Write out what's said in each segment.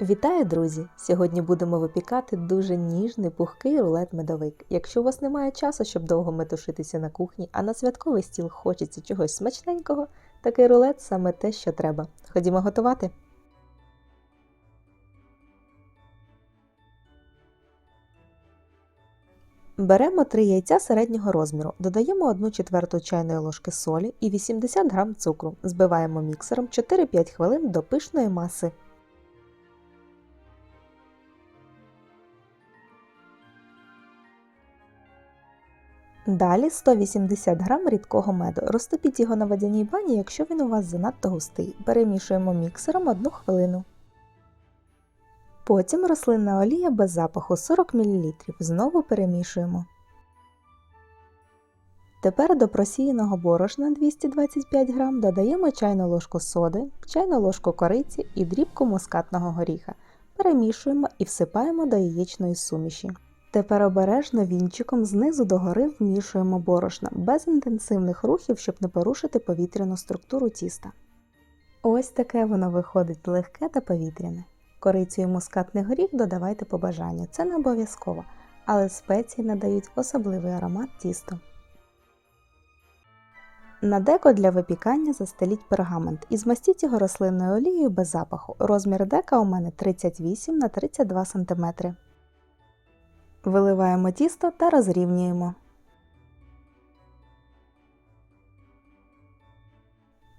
Вітаю, друзі! Сьогодні будемо випікати дуже ніжний пухкий рулет-медовик. Якщо у вас немає часу, щоб довго метушитися на кухні, а на святковий стіл хочеться чогось смачненького, такий рулет саме те, що треба. Ходімо готувати. Беремо 3 яйця середнього розміру, додаємо 1 четверту чайної ложки солі і 80 г цукру. Збиваємо міксером 4-5 хвилин до пишної маси. Далі 180 г рідкого меду. Розтопіть його на водяній бані, якщо він у вас занадто густий. Перемішуємо міксером 1 хвилину. Потім рослинна олія без запаху 40 мл. Знову перемішуємо. Тепер до просіяного борошна 225 г додаємо чайну ложку соди, чайну ложку кориці і дрібку мускатного горіха. Перемішуємо і всипаємо до яєчної суміші. Тепер обережно вінчиком знизу догори вмішуємо борошна без інтенсивних рухів, щоб не порушити повітряну структуру тіста. Ось таке воно виходить легке та повітряне. Корицю і мускатний горіх додавайте по бажанню, це не обов'язково, але спеції надають особливий аромат тісту. На деко для випікання застеліть пергамент і змастіть його рослинною олією без запаху. Розмір дека у мене 38 на 32 см. Виливаємо тісто та розрівнюємо.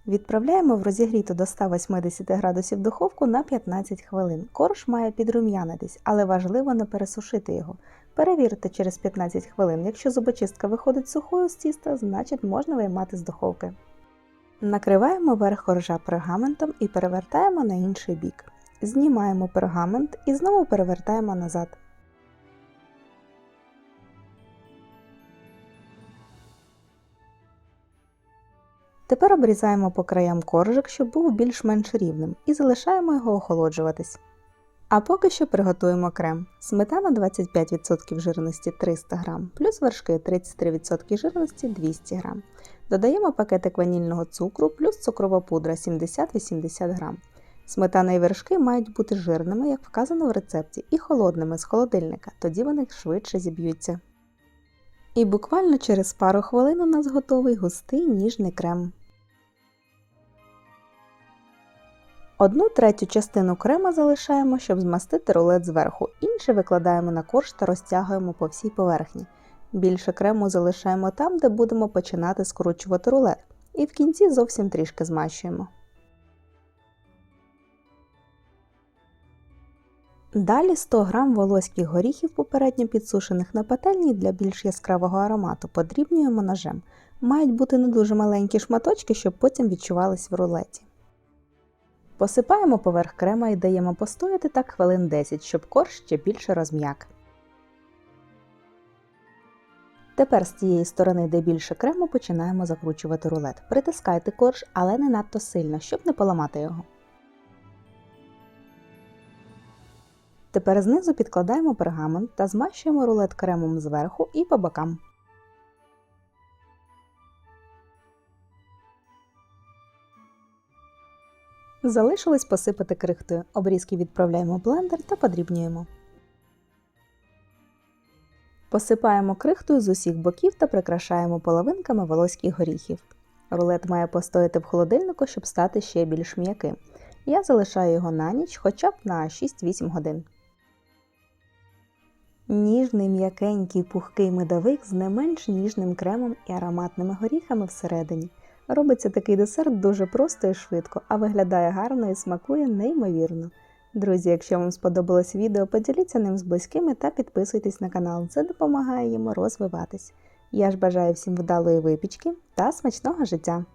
Відправляємо в розігріту до 180 градусів духовку на 15 хвилин. Корж має підрум'янитись, але важливо не пересушити його. Перевірте через 15 хвилин. Якщо зубочистка виходить сухою з тіста, значить можна виймати з духовки. Накриваємо верх коржа пергаментом і перевертаємо на інший бік. Знімаємо пергамент і знову перевертаємо назад. Тепер обрізаємо по краям коржик, щоб був більш-менш рівним, і залишаємо його охолоджуватись. А поки що приготуємо крем. Сметана 25% жирності 300 г, плюс вершки 33% жирності 200 г. Додаємо пакетик ванільного цукру плюс цукрова пудра 70-80 г. Сметана і вершки мають бути жирними, як вказано в рецепті, і холодними з холодильника, тоді вони швидше зіб'ються. І буквально через пару хвилин у нас готовий густий ніжний крем. Одну третю частину крема залишаємо, щоб змастити рулет зверху, інше викладаємо на корж та розтягуємо по всій поверхні. Більше крему залишаємо там, де будемо починати скручувати рулет, і в кінці зовсім трішки змащуємо. Далі 100 г волоських горіхів, попередньо підсушених на пательні для більш яскравого аромату, подрібнюємо ножем. Мають бути не дуже маленькі шматочки, щоб потім відчувались в рулеті. Посипаємо поверх крема і даємо постояти так хвилин 10, щоб корж ще більше розм'як. Тепер з тієї сторони, де більше крему, починаємо закручувати рулет. Притискайте корж, але не надто сильно, щоб не поламати його. Тепер знизу підкладаємо пергамент та змащуємо рулет кремом зверху і по бокам. Залишилось посипати крихтою. Обрізки відправляємо в блендер та подрібнюємо. Посипаємо крихтою з усіх боків та прикрашаємо половинками волоських горіхів. Рулет має постояти в холодильнику, щоб стати ще більш м'яким. Я залишаю його на ніч хоча б на 6-8 годин. Ніжний м'якенький пухкий медовик з не менш ніжним кремом і ароматними горіхами всередині. Робиться такий десерт дуже просто і швидко, а виглядає гарно і смакує неймовірно. Друзі, якщо вам сподобалось відео, поділіться ним з близькими та підписуйтесь на канал, це допомагає йому розвиватись. Я ж бажаю всім вдалої випічки та смачного життя!